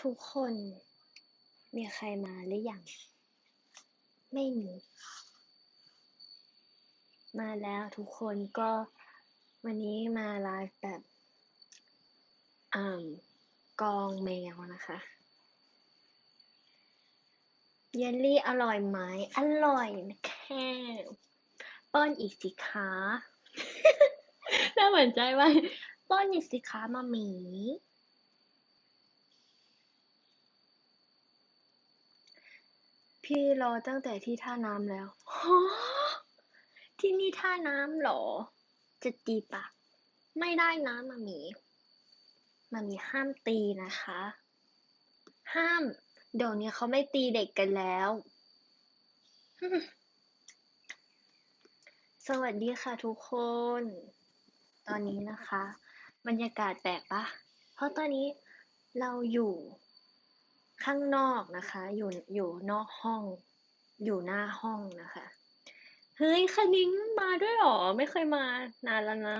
ทุกคน มีใครมาหรือยัง ไม่มี มาแล้วทุกคนก็วันนี้มาไลฟ์แบบอ่ากองแมวนะคะเยลลี่อร่อยไหม อร่อยนะแค่ป้อนอีกสิคะ น่าเหมือนใจว่า ป้อนอีกสิคะมามีพี่รอตั้งแต่ที่ท่าน้ำแล้วฮะที่นี่ท่าน้ำหรอ จะตีปะไม่ได้นะมามีมามีห้ามตีนะคะ ห้าม เดี๋ยวนี้เขาไม่ตีเด็กกันแล้ว สวัสดีค่ะทุกคน ตอนนี้นะคะ บรรยากาศแปลกปะ เพราะตอนนี้เราอยู่ข้างนอกนะคะ อยู่อยู่นอกห้อง อยู่หน้าห้องนะคะ เฮ้ยคณิ้งมาด้วยหรอ ไม่เคยมานานแล้วนะ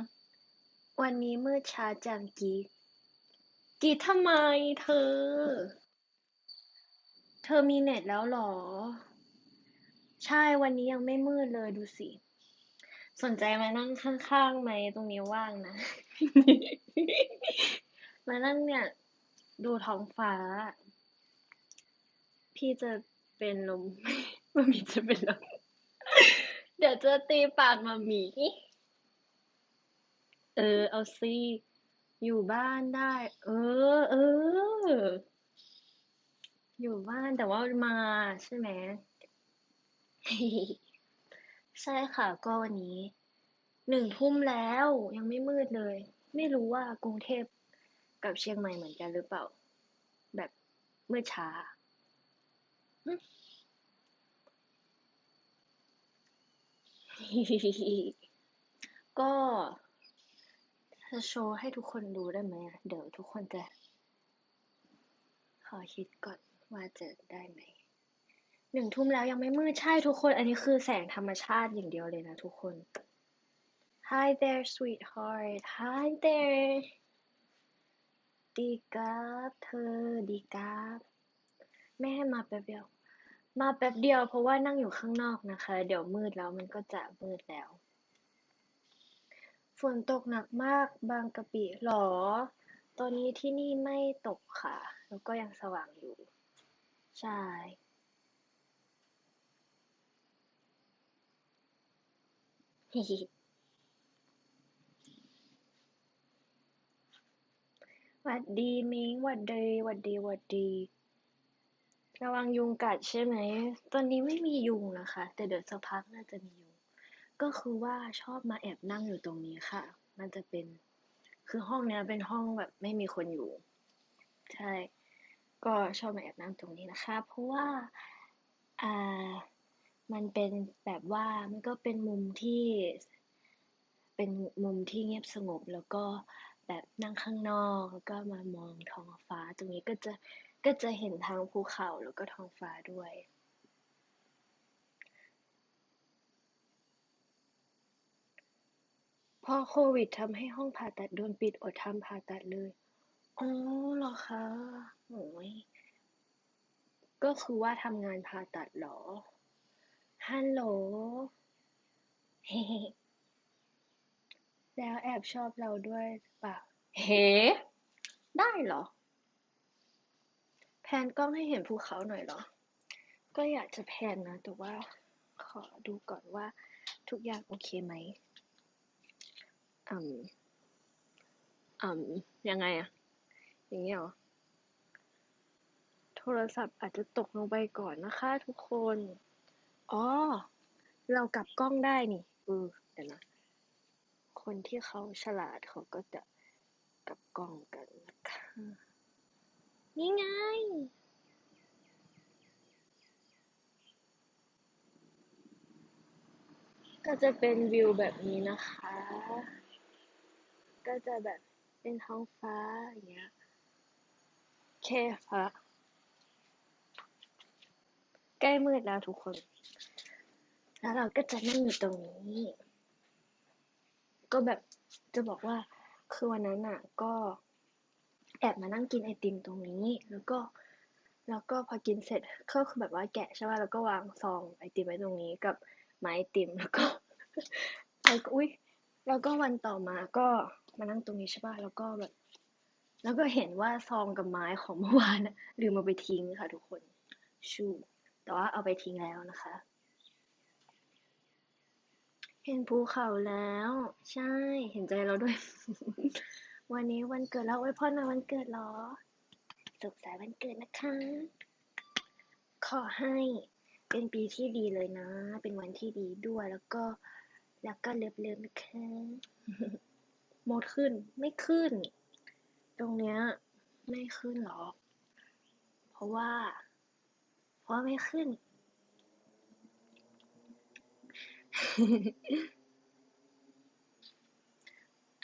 วันนี้มืดช้าจังกีกีทำไมเธอ เธอมีเน็ตแล้วหรอ ใช่วันนี้ยังไม่มืดเลยดูสิ สนใจมานั่งข้างๆไหมตรงนี้ว่างนะ มานั่งเนี่ย ดูท้องฟ้า พี่จะเป็นลมมามีจะเป็นลมเดี๋ยวจะตีปากมามี เออ เอาสิอยู่บ้านได้ เออ เออ อยู่บ้านแต่ว่ามาใช่ไหม ใช่ค่ะ ก็วันนี้หนึ่งทุ่มแล้วยังไม่มืดเลย ไม่รู้ว่ากรุงเทพกับเชียงใหม่เหมือนกันหรือเปล่า แบบมืดช้าก็จะโชว์ให้ทุกคนดูได้ไหมเดี๋ยวทุกคนจะ ขอคิดก่อนว่าจะได้ไหม หนึ่งทุ่มแล้วยังไม่มืดใช่ทุกคน อันนี้คือแสงธรรมชาติอย่างเดียวเลยนะทุกคน Hi there sweetheart Hi there ดีครับเธอดีครับแม่ให้มาแป๊บเดียว มาแป๊บเดียว เพราะว่านั่งอยู่ข้างนอกนะคะ เดี๋ยวมืดแล้วมันก็จะมืดแล้ว ฝนตกหนักมากบางกะปิหรอ ตอนนี้ที่นี่ไม่ตกค่ะ แล้วก็ยังสว่างอยู่ ใช่ ฮิฮิ หวัดดีมิงหวัดดีหวัดดีหวัดดี ระวังยุงกัดใช่ไหม ตอนนี้ไม่มียุงนะคะ แต่เดี๋ยวสักพักน่าจะมียุง ก็คือว่าชอบมาแอบนั่งอยู่ตรงนี้ค่ะ มันจะเป็น คือห้องเนี้ยเป็นห้องแบบไม่มีคนอยู่ ใช่ ก็ชอบมาแอบนั่งตรงนี้นะคะ เพราะว่า อ่า มันเป็นแบบว่ามันก็เป็นมุมที่ เป็นมุมที่เงียบสงบ แล้วก็แบบนั่งข้างนอกแล้วก็มามองท้องฟ้า ตรงนี้ก็จะก็จะเห็นทั้งภูเขาแล้วก็ท้องฟ้าด้วยพอโควิดทำให้ห้องผ่าตัดโดนปิดอดทำผ่าตัดเลย อ๋อเหรอคะโอ้ยก็คือว่าทำงานผ่าตัดเหรอ ฮัลโหล เฮ้แล้วแอบชอบเราด้วยเปล่า เฮ้ ได้เหรอ แพนกล้องให้เห็นภูเขาหน่อยเหรอ ก็อยากจะแพนนะ แต่ว่าขอดูก่อนว่าทุกอย่างโอเคไหมอืมอืมยังไงอะอย่างเงี้ยเหรอ โทรศัพท์อาจจะตกลงไปก่อนนะคะทุกคน อ๋อ เรากลับกล้องได้นี่ เออ เดี๋ยวนะ คนที่เขาฉลาดเขาก็จะกลับกล้องกันนะคะนี่ไง ก็จะเป็นวิวแบบนี้นะคะ ก็จะแบบเป็นท้องฟ้าอย่างเงี้ย เคค่ะ ล้มืดแล้วทุกคน แล้วเราก็จะนั่งอยู่ตรงนี้ ก็แบบจะบอกว่า คือวันนั้นอะ ก็แอบมานั่งกินไอติมตรงนี้ แล้วก็ แล้วก็พอกินเสร็จก็คือแบบว่าแกะใช่ป่ะแล้วก็วางซองไอติมไว้ตรงนี้กับไม้ไอติมแล้วก็แล้วก็อุ้ยแล้วก็วันต่อมาก็มานั่งตรงนี้ใช่ป่ะแล้วก็แบบ แล้วก็เห็นว่าซองกับไม้ของเมื่อวานลืมเอาไปทิ้งค่ะทุกคนชู แต่ว่าเอาไปทิ้งแล้วนะคะ เห็นภูเขาแล้ว ใช่ เห็นใจเราด้วย วันนี้วันเกิดเราอวยพรหน่อยวันเกิดหรอ สุขสันต์วันเกิดนะคะ ขอให้เป็นปีที่ดีเลยนะ เป็นวันที่ดีด้วยแล้วก็แล้วก็เลิฟๆนะคะโหมดขึ้นไม่ขึ้น ตรงเนี้ยไม่ขึ้นหรอก เพราะว่า เพราะว่าไม่ขึ้น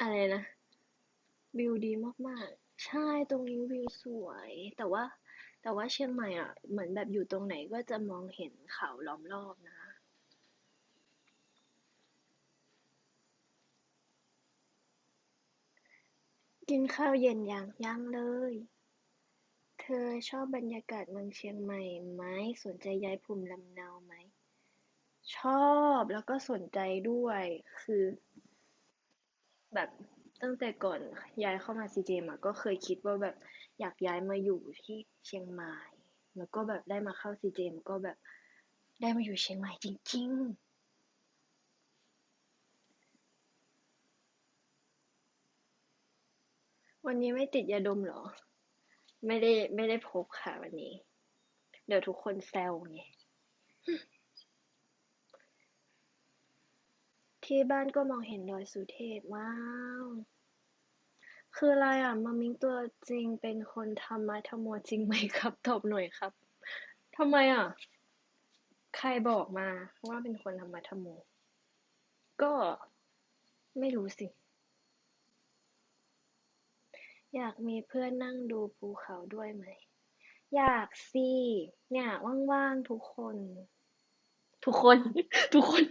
อะไรนะ วิวดีมากๆ ใช่ตรงนี้วิวสวย แต่ว่า แต่ว่าเชียงใหม่อะ เหมือนแบบอยู่ตรงไหนก็จะมองเห็นเขาล้อมรอบนะกินข้าวเย็นยังยังเลย เธอชอบบรรยากาศเมืองเชียงใหม่ไหม สนใจย้ายภูมิลำเนาไหม ชอบแล้วก็สนใจด้วย คือแบบตั้งแต่ก่อนย้ายเข้ามาซีเจมก็เคยคิดว่าแบบอยากย้ายมาอยู่ที่เชียงใหม่ แล้วก็แบบได้มาเข้าซีเจมก็แบบได้มาอยู่เชียงใหม่จริง ๆวันนี้ไม่ติดยาดมเหรอ ไม่ได้ไม่ได้พกค่ะวันนี้ เดี๋ยวทุกคนแซวไงที่บ้านก็มองเห็นดอยสุเทพว้าว คืออะไรอะมามิงตัวจริงเป็นคนธรรมะธรรมโมจริงไหมครับตอบหน่อยครับทำไมอะ ใครบอกมาว่าเป็นคนธรรมะธรรมโมก็ไม่รู้สิ อยากมีเพื่อนนั่งดูภูเขาด้วยไหม อยากสิ เนี่ย ว่าง ๆ ทุกคน ทุกคน ทุกคน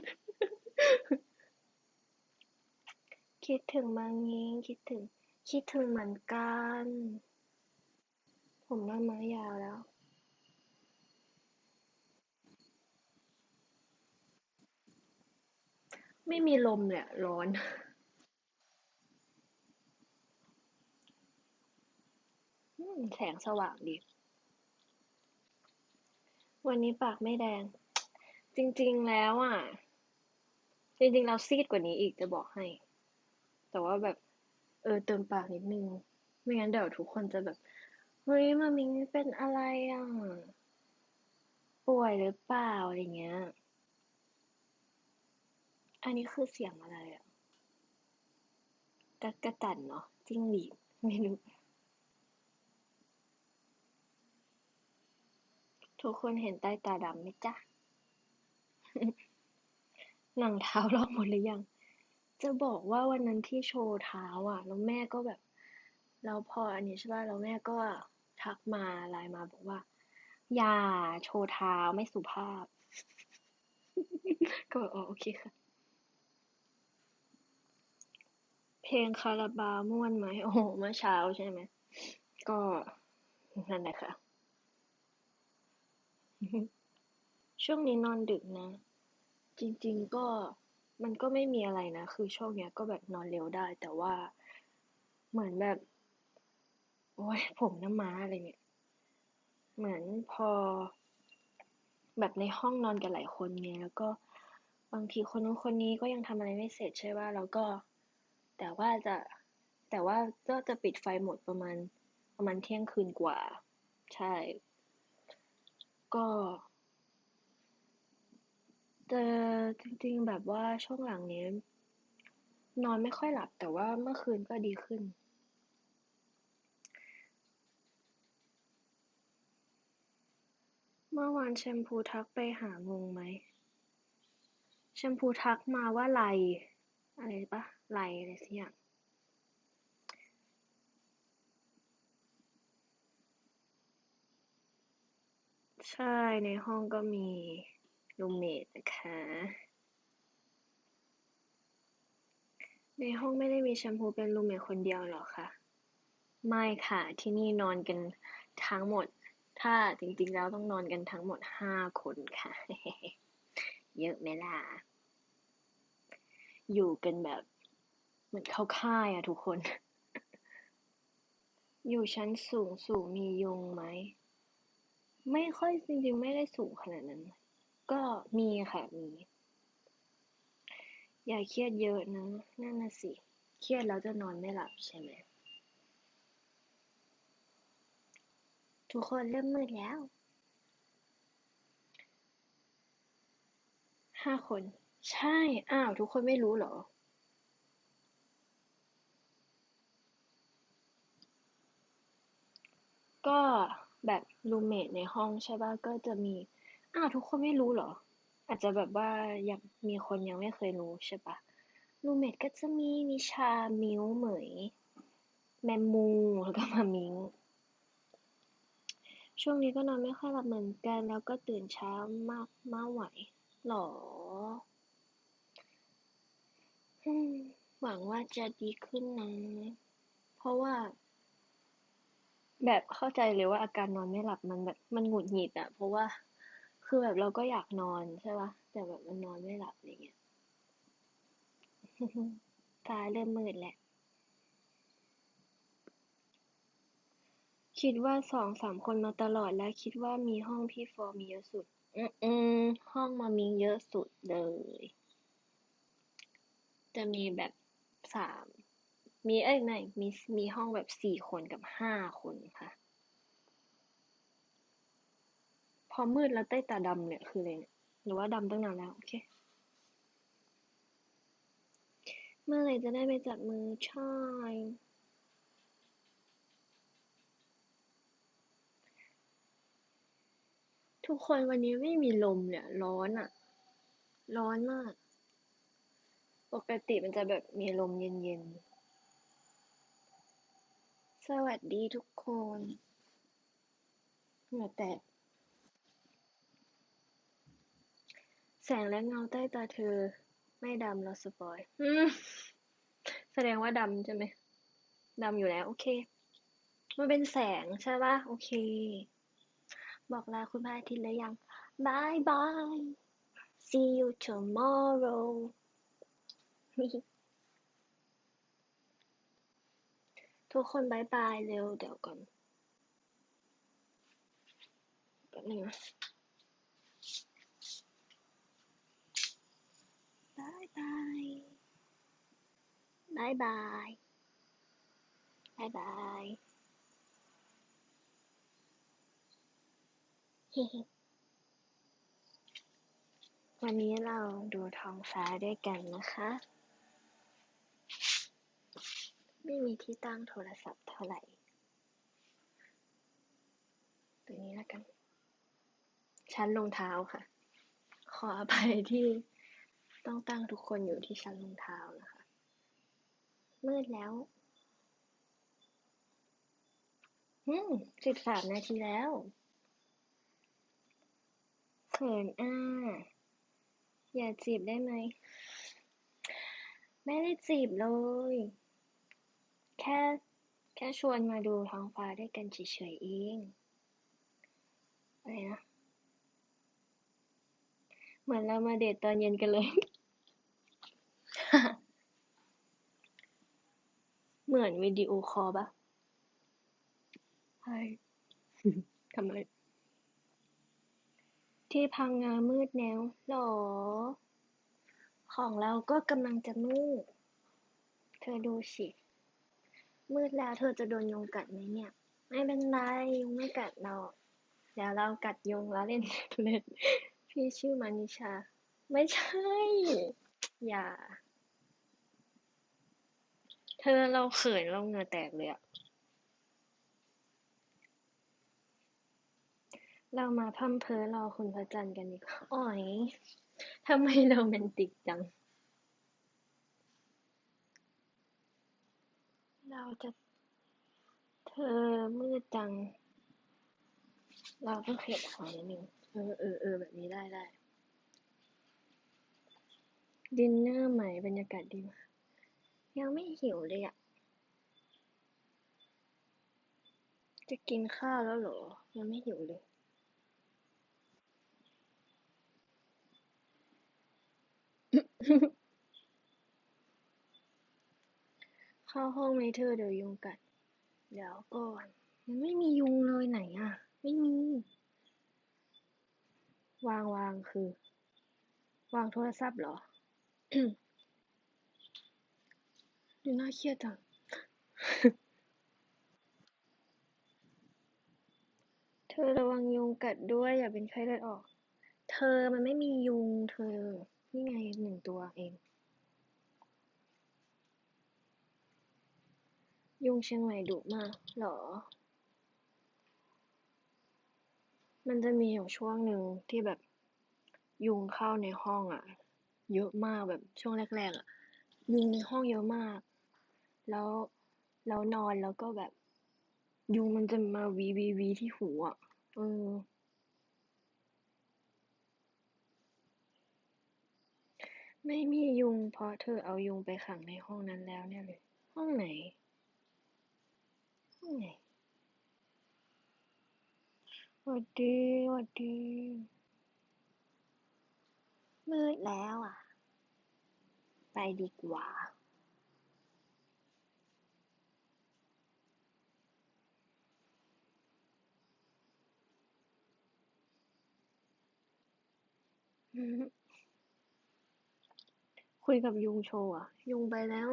คิดถึงมางิงคิดถึง คิดถึงเหมือนกัน ผมหน้าม้ายาวแล้ว ไม่มีลมเลยอะร้อน อืม แสงสว่างดี วันนี้ปากไม่แดง จริง ๆ แล้วอะ จริง ๆ เราซีดกว่านี้อีกจะบอกให้ แต่ว่าแบบ เออ เติมปากนิดนึง ไม่งั้นเดี๋ยวทุกคนจะแบบ เฮ้ยมามิงเป็นอะไรอะ ป่วยหรือเปล่าอะไรเงี้ย อันนี้คือเสียงอะไรอะ กระจันเนาะจิ้งหรีดไม่รู้ ทุกคนเห็นใต้ตาดำไหมจ๊ะ หนังเท้าลอกหมดหรือยัง จะบอกว่าวันนั้นที่โชว์เท้าอะ แล้วแม่ก็แบบแล้วพออันนี้ใช่ป่ะ แล้วแม่ก็ทักมาไลน์มาบอกว่า อย่าโชว์เท้าไม่สุภาพ ก็แบบอ๋อโอเคค่ะ เพลงคาราบาม่วนไหม โอ้โห เมื่อเช้าใช่ไหม ก็นั่นแหละค่ะ ช่วงนี้นอนดึกนะ จริง ๆ ก็มันก็ไม่มีอะไรนะ คือช่วงเนี้ยก็แบบนอนเร็วได้ แต่ว่าเหมือนแบบ โอ้ยผมน้ำม้าอะไรเนี่ย เหมือนพอ แบบในห้องนอนกันหลายคนไงแล้วก็บางทีคนนู้นคนนี้ก็ยังทำอะไรไม่เสร็จใช่ป่ะแล้วก็ แต่ว่าจะแต่ว่าก็จะปิดไฟหมดประมาณประมาณเที่ยงคืนกว่า ใช่ ก็ แต่จริง ๆ แบบว่าช่วงหลังนี้ นอนไม่ค่อยหลับ แต่ว่าเมื่อคืนก็ดีขึ้นเมื่อวานแชมพูทักไปหางงไหม แชมพูทักมาว่าไร อะไรปะไรอะไรสักอย่าง ใช่ ในห้องก็มีรูมเมทนะคะ ในห้องไม่ได้มีแชมพูเป็นรูมเมทคนเดียวหรอคะ ไม่ค่ะ ที่นี่นอนกันทั้งหมด ถ้าจริงๆแล้วต้องนอนกันทั้งหมดห้าคนค่ะ เยอะไหมล่ะ อยู่กันแบบเหมือนเข้าค่ายอะทุกคน อยู่ชั้นสูงสูงมียุงไหม ไม่ค่อยจริงๆไม่ได้สูงขนาดนั้น ก็มีค่ะมี อย่าเครียดเยอะนะนั่นน่ะสิ เครียดแล้วจะนอนไม่หลับใช่ไหมทุกคนเริ่มมืดแล้วห้าคน ใช่ อ้าว ทุกคนไม่รู้เหรอ ก็แบบ รูมเมทในห้องใช่ป่ะ ก็จะมี อ้าว ทุกคนไม่รู้เหรอ อาจจะแบบว่ายังมีคนยังไม่เคยรู้ใช่ป่ะ รูมเมทก็จะมีนิชา มิวเหมย แมมมู แล้วก็มามิง ช่วงนี้ก็นอนไม่ค่อยหลับเหมือนกัน แล้วก็ตื่นเช้ามากมาไหวหรอ หวังว่าจะดีขึ้นนะ เพราะว่า แบบเข้าใจเลยว่าอาการนอนไม่หลับมันแบบ มันหงุดหงิดอะ เพราะว่า คือแบบเราก็อยากนอนใช่ปะ แต่แบบมันนอนไม่หลับอะไรเงี้ย ฟ้าเริ่มมืดแล้ว คิดว่าสองสามคนมาตลอดและคิดว่ามีห้องพี่ฟอร์มีเยอะสุด อืมอืมห้องมามิงเยอะสุดเลย จะมีแบบสาม มีเอ้ยไม่มีมีห้องแบบสี่คนกับห้าคนค่ะ พอมืดแล้วใต้ตาดำเนี่ยคืออะไรเนี่ยหรือว่าดำตั้งนานแล้วโอเค เมื่อไหร่จะได้ไปจับมือใช่ทุกคนวันนี้ไม่มีลมเนี่ย ร้อนอะร้อนมาก ปกติมันจะแบบมีลมเย็นๆ สวัสดีทุกคนเหงื่อแตก แสงและเงาใต้ตาเธอ ไม่ดำเราสปอยอแสดงว่าดำใช่ไหมดำอยู่แล้ว โอเค มันเป็นแสงใช่ปะโอเค บอกลาคุณพระอาทิตย์แล้วยังบายบาย see you tomorrow ทุกคนบายบายเร็วเดี๋ยวก่อนแป๊บนึงนะบายบายบายบายบายบายวันนี้เราดูท้องฟ้าด้วยกันนะคะ ไม่มีที่ตั้งโทรศัพท์เท่าไหร่ ตัวนี้แล้วกัน ชั้นรองเท้าค่ะ ขออภัยที่ต้องตั้งทุกคนอยู่ที่ชั้นรองเท้านะคะ มืดแล้ว อืมสิบสามนาทีแล้วเขินอ่า อย่าจีบได้ไหม ไม่ได้จีบเลย แค่ แค่ชวนมาดูท้องฟ้าด้วยกันเฉยๆเอง อะไรนะ เหมือนเรามาเดทตอนเย็นกันเลย เหมือนวิดีโอคอลปะใช่ทำอะไรที่พังงามืดแล้วหรอ ของเราก็กำลังจะมืด เธอดูสิ มืดแล้วเธอจะโดนยุงกัดไหมเนี่ย ไม่เป็นไร ยุงไม่กัดเราเดี๋ยวเรากัดยุงแล้วเล่นเล่นพี่ชื่อมานิชา ไม่ใช่ อย่า เธอเราเขินเราเหงื่อแตกเลยอะเรามาพร่ำเพ้อรอคุณพระจันทร์กันดีกว่าอ๋อยทำไมโรแมนติกจัง เราจะ เธอมืดจัง เราต้องเขตของนิดนึงเออเออเออแบบนี้ได้ได้ ดินเนอร์ไหมบรรยากาศดีมาก ยังไม่หิวเลยอะจะกินข้าวแล้วเหรอ ยังไม่หิวเลย เข้าห้องไหมเธอเดี๋ยวยุงกัด เดี๋ยวก่อนยังไม่มียุงเลยไหนอะ ไม่มี วางวางคือ วางโทรศัพท์เหรอดูน่าเครียดจังเธอระวังยุงกัดด้วยอย่าเป็นไข้เลือดออก เธอมันไม่มียุงเธอ นี่ไงหนึ่งตัวเอง ยุงเชียงใหม่ดุมากเหรอ มันจะมีอยู่ช่วงหนึ่งที่แบบยุงเข้าในห้องอะเยอะมากแบบช่วงแรกๆอะยุงในห้องเยอะมาก แล้วแล้วนอนแล้วก็แบบ ยุงมันจะมาวีวีวีที่หูอะเออไม่มียุงเพราะเธอเอายุงไปขังในห้องนั้นแล้วเนี่ยเลย ห้องไหน หวัดดีหวัดดี มืดแล้วอะ ไปดีกว่าคุยกับยุงโชว์อะ ยุงไปแล้ว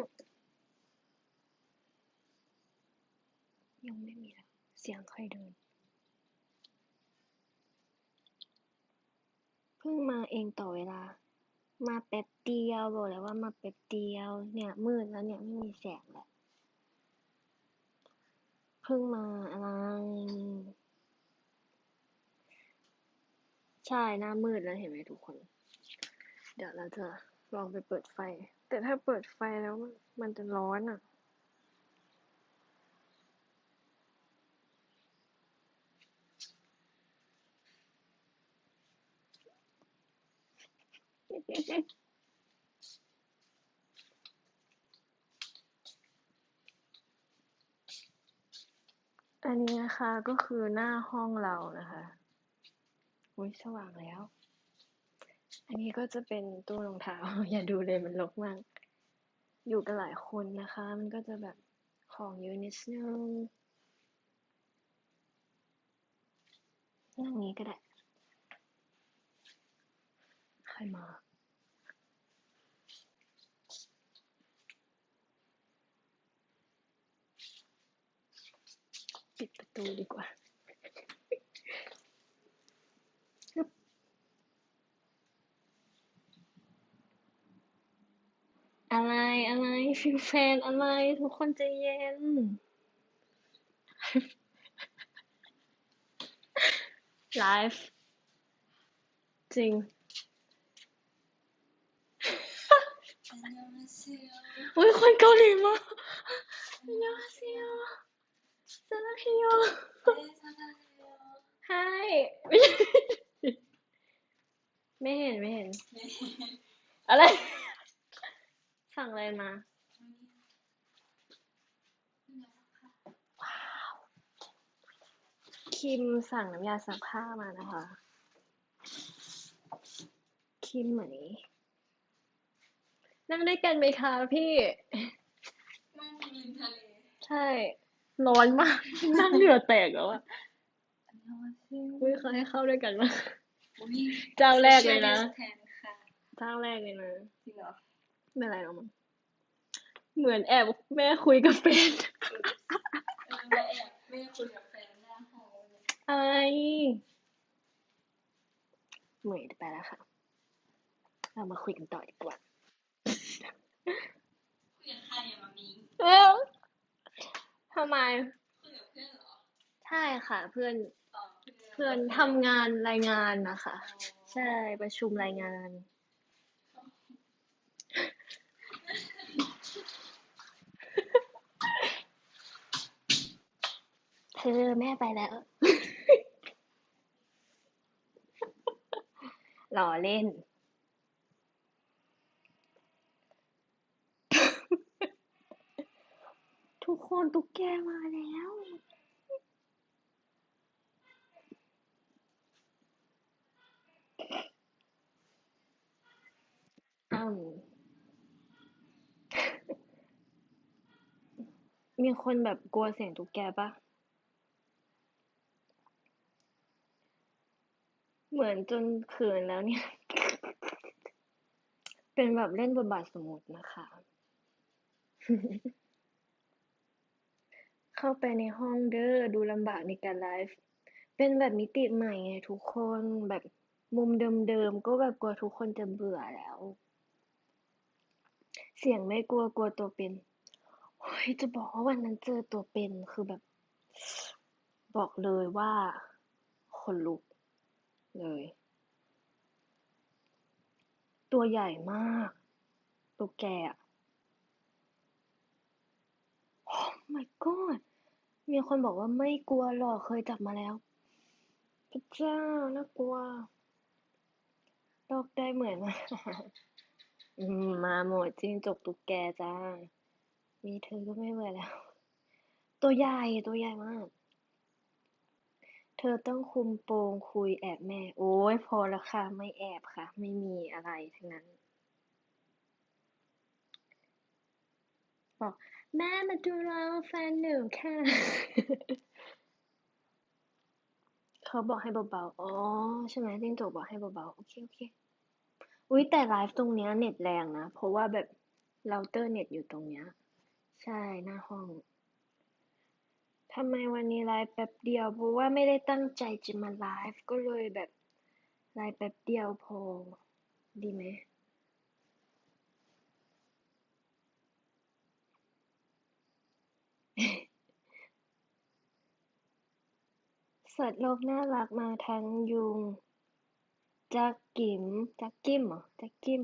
ยุงไม่มีแล้วเสียงใครเดิน เพิ่งมาเองต่อเวลา มาแป๊บเดียวบอกแล้วว่ามาแป๊บเดียว เนี่ย มืดแล้วเนี่ยไม่มีแสงแล้วเพิ่งมาอะไร ใช่หน้ามืดแล้วเห็นไหมทุกคน เดี๋ยวเราจะลองไปเปิดไฟ แต่ถ้าเปิดไฟแล้วมันมันจะร้อนอะ อันนี้นะคะก็คือหน้าห้องเรานะคะอุ้ยสว่างแล้ว อันนี้ก็จะเป็นตู้รองเท้า อย่าดูเลยมันรกมาก อยู่กันหลายคนนะคะ มันก็จะแบบของเยอะนิดนึงนั่งนี้ก็ได้ใครมา ปิดประ ตูดีกว่าฮึบอะไรอะไรฟิลแฟนอะไร ทุกคนใจเย็น ไลฟ์จริงอุ้ยคนเกาหลีมาอันยองฮาเซโยซาลาเฮโยไฮไม่เห็นไม่เห็น อะไร สั่งอะไรมา คิมสั่งน้ำยาซักผ้ามานะคะ คิมไหม นั่งด้วยกันไหมคะพี่ นั่งริมทะเล ใช่ ร้อนมาก นั่งเหงื่อแตกแล้วอะอันยองอาเซียวอุ้ยเขาให้เข้าด้วยกันมาอุ้ยเจ้าแรกเลยนะแทนค่ะเจ้าแรกเลยนะจริงเหรอไม่เป็นไรหรอกมั้งเหมือนแอบแม่คุยกับแฟนเออมาแอบไม่คุยกับแฟนหน้าห้องเลยอะไรเหมยไปแล้วค่ะ เรามาคุยกันต่อดีกว่าคุยกับใครอะมามิงเอ้า ทำไมคุยกับเพื่อนเหรอใช่ค่ะ เพื่อนต่อเพื่อนทำงานรายงานนะคะ ใช่ประชุมรายงาน เธอแม่ไปแล้ว หล่อเล่น ทุกคนตุ๊กแกมาแล้วอืมมีคนแบบกลัวเสียงตุ๊กแกปะเหมือนจนเขินแล้วเนี่ย เป็นแบบเล่นบทบาทสมมตินะคะ เข้าไปในห้องเด้อ ดูลำบากในการไลฟ์ เป็นแบบมิติใหม่ไงทุกคน แบบมุมเดิมๆ ก็แบบกลัวทุกคนจะเบื่อแล้ว เสียงไม่กลัวกลัวตัวเป็นโอ้ยจะบอกว่าวันนั้นเจอตัวเป็นคือแบบ บอกเลยว่าขนลุกเลย ตัวใหญ่มาก ตัวแกอะ my god มีคนบอกว่าไม่กลัวหรอกเคยจับมาแล้วพระเจ้าน่ากลัวโลกได้เหมือนอืมมาหมดจริงจกตุกแกจ้า มีเธอก็ไม่ไหวแล้ว ตัวใหญ่ตัวใหญ่มาก เธอต้องคุมโปงคุยแอบแม่ โอ้ยพอแล้วค่ะ ไม่แอบค่ะ ไม่มีอะไรทั้งนั้นบอก แม่มาดูเราแฟนหนึ่งค่ะ เขาบอกให้เบาๆ อ๋อ ใช่ไหมจิ้งจกบอกให้เบาๆ โอเค โอเค อุ้ยแต่ไลฟ์ตรงเนี้ยเน็ตแรงนะ เพราะว่าแบบเราเตอร์เน็ตอยู่ตรงเนี้ย ใช่ หน้าห้องทำไมวันนี้ไลฟ์แป๊บเดียวเพราะว่าไม่ได้ตั้งใจจะมาไลฟ์ก็เลยแบบไลฟ์แป๊บเดียวพอดีไหม สัตว์โลกน่ารักมาทั้งยุง จักกิม จักกิมเหรอ จักกิม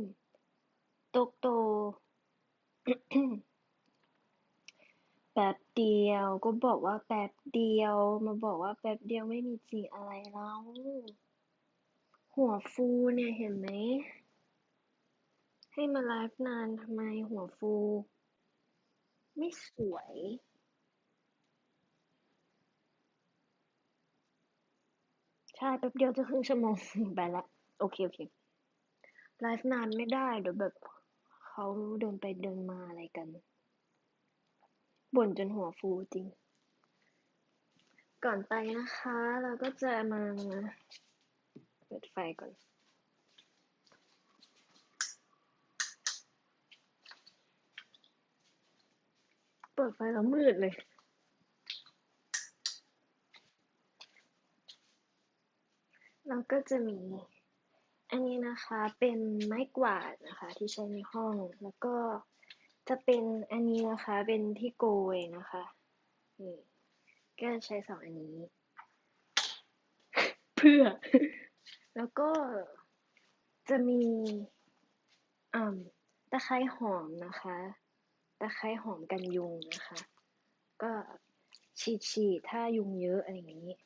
ตกโต แป๊บเดียว ก็บอกว่าแป๊บเดียว มาบอกว่าแป๊บเดียวไม่มีจริงอะไรแล้ว หัวฟูเนี่ยเห็นไหม ให้มาไลฟ์นานทำไมหัวฟู ไม่สวย ใช่แป๊บเดียวจะครึ่งชั่วโมงไปละโอเค โอเคไลฟ์นานไม่ได้เดี๋ยวแบบเขาเดินไปเดินมาอะไรกันบ่นจนหัวฟูจริง ก่อนไปนะคะ เราก็จะมาเปิดไฟก่อน เปิดไฟแล้วมืดเลย แล้วก็จะมี อันนี้นะคะเป็นไม้กวาดนะคะ ที่ใช้ในห้อง แล้วก็จะเป็นอันนี้นะคะเป็นที่โกยนะคะนี่ก็ใช้สองอันนี้ เพื่อ แล้วก็จะมีอ่าตะไคร้หอมนะคะ ตะไคร้หอมกันยุงนะคะ ก็ฉีดฉีดถ้ายุงเยอะอะไรอย่างนี้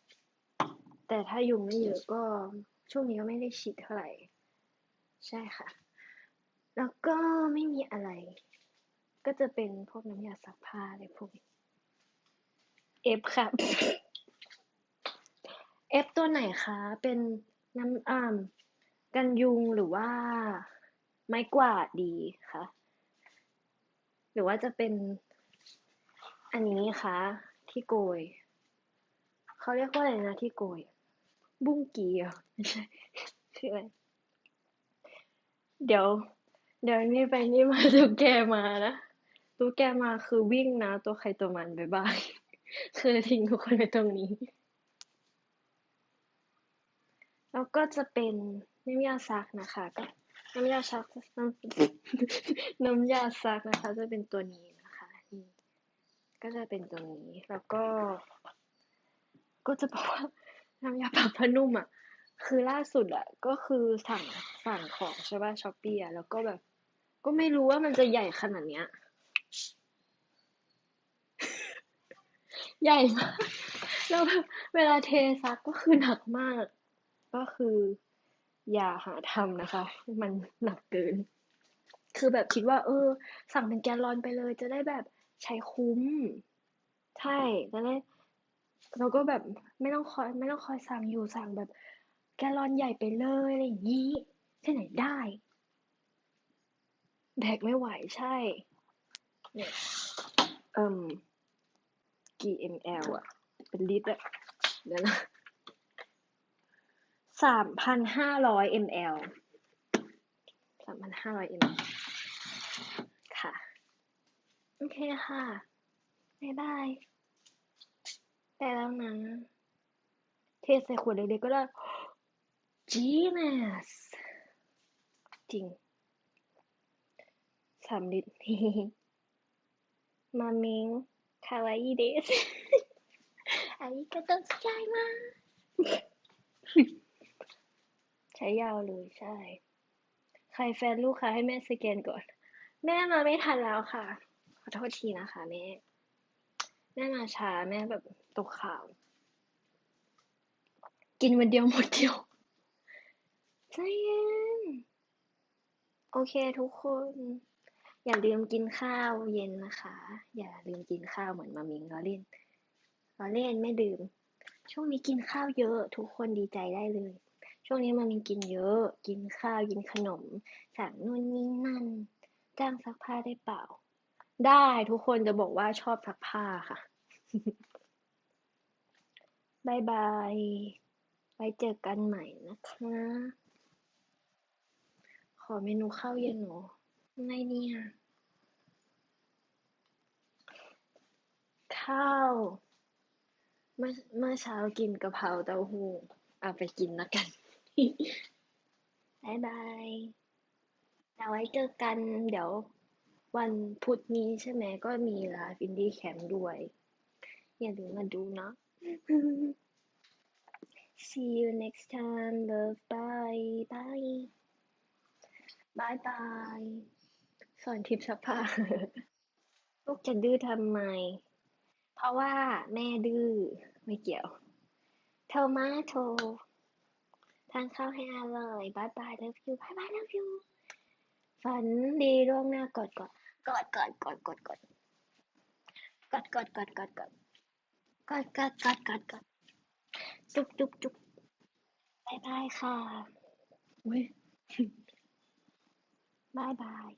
แต่ถ้ายุงไม่เยอะก็ช่วงนี้ก็ไม่ได้ฉีดเท่าไหร่ ใช่ค่ะ แล้วก็ไม่มีอะไร ก็จะเป็นพวกน้ำยาซักผ้าอะไรพวกนี้เอฟค่ะเอฟตัวไหนคะ เป็นน้ำอ่ากันยุงหรือว่าไม้กวาดดีคะหรือว่าจะเป็นอันนี้คะที่โกย เขาเรียกว่าอะไรนะที่โกย บุ้งกีเหรอไม่ใช่ชื่ออะไร เดี๋ยว เดี๋ยวนี่ไปนี่มาตุ๊กแกมานะตุ๊กแกมาคือวิ่งนะ ตัวใครตัวมันบายบายคือทิ้งทุกคนไว้ตรงนี้ แล้วก็จะเป็นน้ำยาซักนะคะ ก็น้ำยาซักน้ำน้ำยาซักนะคะ จะเป็นตัวนี้นะคะนี่ก็จะเป็นตัวนี้ แล้วก็ ก็จะบอกว่า น้ำยาปรับผ้านุ่มอะ คือล่าสุดอะ ก็คือสั่งสั่งของใช่ป่ะช้อปปี้อะแล้วก็แบบ ก็ไม่รู้ว่ามันจะใหญ่ขนาดเนี้ย ใหญ่มาก แล้วแบบเวลาเทซักก็คือหนักมาก ก็คือ อย่าหาทำนะคะ มันหนักเกิน คือแบบคิดว่า เออ สั่งเป็นแกลลอนไปเลย จะได้แบบใช้คุ้ม ใช่จะได้ เราก็แบบไม่ต้องคอยไม่ต้องคอยสั่งอยู่สั่งแบบ แกลลอนใหญ่ไปเลยอะไรอย่างนี้ที่ไหนได้แบกไม่ไหวใช่เนี่ยเอิ่มกี่ ml อะเป็นลิตรอะเดี๋ยวนะสามพันห้าร้อย ml สามพันห้าร้อย ml ค่ะ โอเคค่ะ บ๊ายบาย ได้แล้วนะ เทใส่ขวดเล็กๆก็ได้ Genius จริงสามลิตรมามิงคาวาอิเดสอาริกาโตะไซมาใช้ยาวเลยใช่ ใครแฟนลูกค้าให้แม่สแกนก่อน แม่มาไม่ทันแล้วค่ะ ขอโทษทีนะคะแม่ แม่มาช้าแม่แบบตกข่าว กินวันเดียวหมดเดียวใจเย็นโอเคทุกคน อย่าลืมกินข้าวเย็นนะคะ อย่าลืมกินข้าวเหมือนมามิงล้อเล่นล้อเล่นไม่ดื่ม ช่วงนี้กินข้าวเยอะ ทุกคนดีใจได้เลย ช่วงนี้มามิงกินเยอะ กินข้าวกินขนมสั่งนู่นนี่นั่น จ้างซักผ้าได้เปล่า ได้ ทุกคนจะบอกว่าชอบซักผ้าค่ะ บายบาย ไว้เจอกันใหม่นะคะ ขอเมนูข้าวเย็นหนูไรเนี่ย ข้าวเมื่อเมื่อเช้ากินกะเพราเต้าหู้เอาไปกินแล้วกันบายบายเอาไว้เจอกันเดี๋ยว วันพุธนี้ใช่ไหมก็มีไลฟ์อินดี้แคมป์ด้วย อย่าลืมมาดูนะ See you next time love bye bye bye bye สอนทิปชับผ้าลูกจะดื้อทำไม เพราะว่าแม่ดื้อไม่เกี่ยวโทมาโททานข้าวให้อร่อยบายบาย love you บายบาย love you ฝันดีล่วงหน้ากอดก่อด กอดกอดกอดกอดกอดกอดกอดกอดกอดกอดกอดกอดกอดกอดกอดจุ๊บจุ๊บจุ๊บบายบายค่ะอุ้ยบายบาย